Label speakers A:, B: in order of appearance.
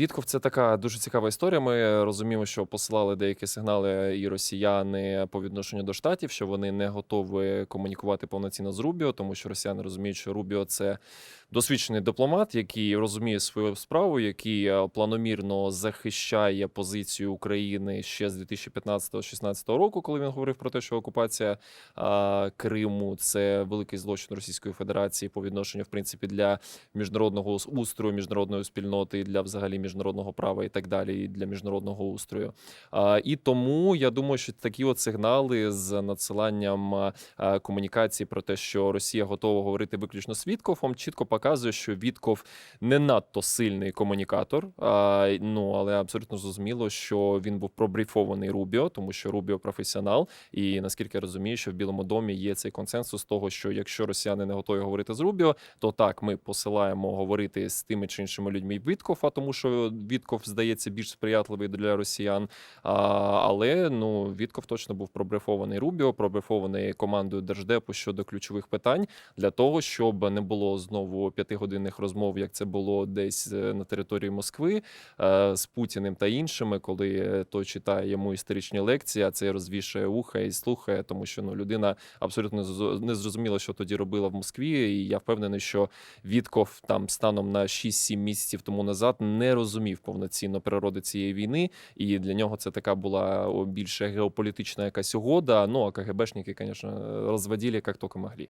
A: Вітков це така дуже цікава історія. Ми розуміємо, що посилали деякі сигнали і росіяни по відношенню до штатів, що вони не готові комунікувати повноцінно з Рубіо, тому що росіяни розуміють, що Рубіо це досвідчений дипломат, який розуміє свою справу, який е, планомірно захищає позицію України ще з 2015-16 року, коли він говорив про те, що окупація а, Криму це великий злочин Російської Федерації по відношенню, в принципі, для міжнародного ус- устрою, міжнародної спільноти, і для взагалі міжнародного права і так далі, і для міжнародного устрою. І тому я думаю, що такі от сигнали з надсиланням комунікації про те, що Росія готова говорити виключно з Віткофом, чітко показує, що Вітков не надто сильний комунікатор. Ну але абсолютно зрозуміло, що він був пробріфований Рубіо, тому що Рубіо професіонал. І наскільки я розумію, що в Білому домі є цей консенсус того, що якщо росіяни не готові говорити з Рубіо, то так ми посилаємо говорити з тими чи іншими людьми Віткофа, тому що Вітков здається більш сприятливий для росіян. А, але ну Вітков точно був пробрифований Рубіо, пробрифований командою держдепу щодо ключових питань для того, щоб не було знову п'ятигодинних розмов, як це було десь е, на території Москви е, з Путіним та іншими, коли той читає йому історичні лекції, а це розвішує уха і слухає, тому що ну людина абсолютно не зрозуміла, що тоді робила в Москві. І я впевнений, що Вітков там станом на 6-7 місяців тому назад не розумів повноцінно природи цієї війни, і для нього це така була більше геополітична якась угода. Ну а КГБшники, звісно, розводили як тільки могли.